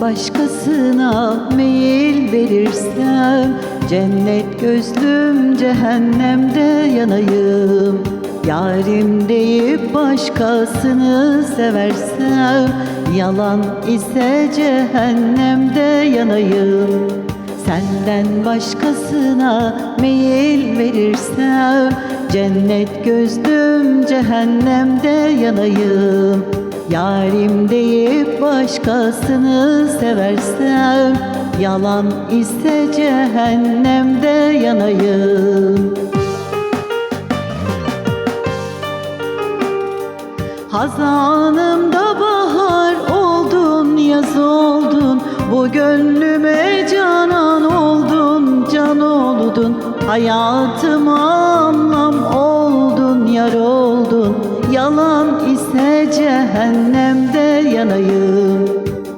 başkasına meyil verirsem Cennet gözlüm cehennemde yanayım. Yarim deyip başkasını seversem Yalan ise cehennemde yanayım. Senden başkasına meyil verirsem Cennet gözlüm cehennemde yanayım Yarim deyip başkasını seversem Yalan ise cehennemde yanayım. Hazanımda bahar oldun, yaz oldun Bu gönlüme canan oldun, can oldun Hayatıma anlam oldun, yar oldun Yalan ise cehennemde yanayım.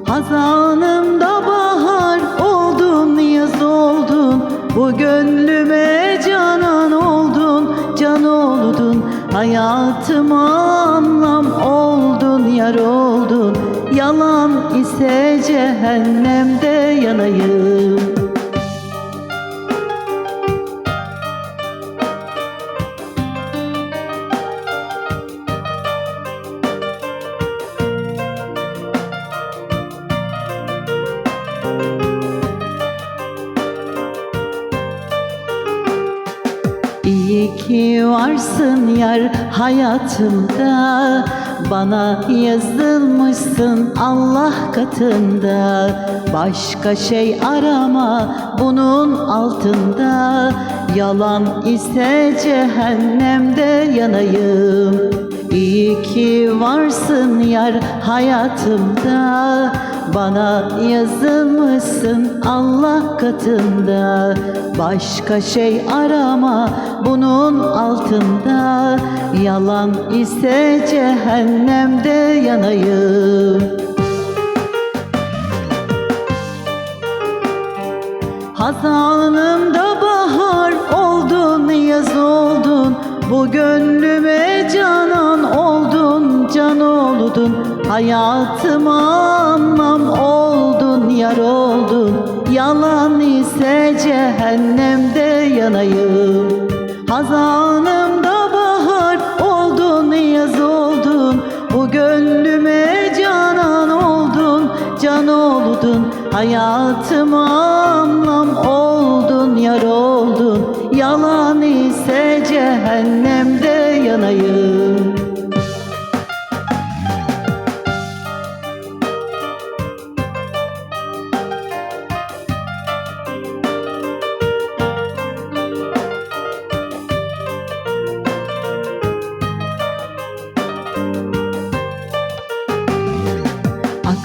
Hazanımda bahar oldun, yaz oldun. Bu gönlüme canan oldun, can oldun. Hayatıma anlam oldun, yar oldun. Yalan ise cehennemde yanayım İyi ki varsın yar hayatımda. Bana yazılmışsın Allah katında. Başka şey arama bunun altında. Yalan ise cehennemde yanayım. İyi ki varsın yar hayatımda Bana yazılmışsın Allah katında. Başka şey arama bunun altında. Yalan ise cehennemde yanayım. Hazanımda bahar oldun, yaz oldun. Bu gönlüme canan oldun, can oldun Hayatıma anlam oldun, yar oldun. Yalan ise cehennemde yanayım. Hazanımda bahar oldun, yaz oldun. Bu gönlüme canan oldun, can oldun. Hayatıma anlam oldun, yar oldun. Yalan ise cehennemde yanayım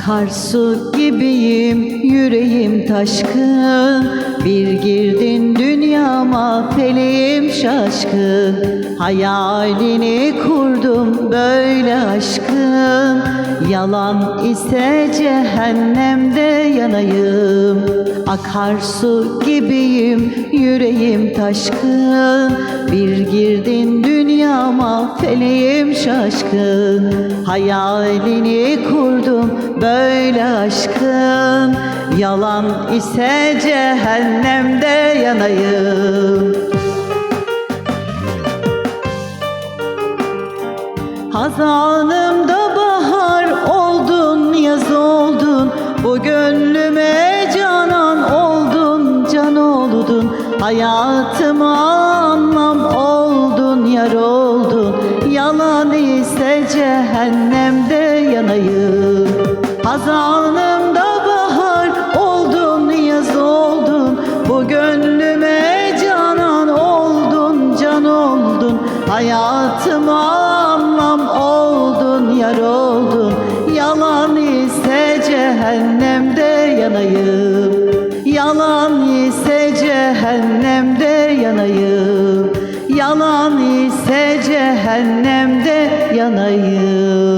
Akarsu gibiyim, yüreğim taşkın Bir girdin dünyama, feleğim şaşkın Hayalini kurdum böyle aşkın Yalan ise cehennemde yanayım Akarsu gibiyim, yüreğim taşkın. Bir girdin dünyama, feleğim şaşkın. Hayalini kurdum böyle aşkın. Yalan ise cehennemde yanayım. Hazanımda bahar oldun, yaz oldun. Bu oldun Hayatıma anlam oldun, yar oldun. Yalan ise cehennemde yanayım. Hazanımda bahar oldun, yaz oldun. Bu gönlüme canan oldun, can oldun. Hayatıma anlam oldun, yar oldun. Yalan ise cehennemde yanayım. Yalan cehennemde yanayım. Yalan ise cehennemde yanayım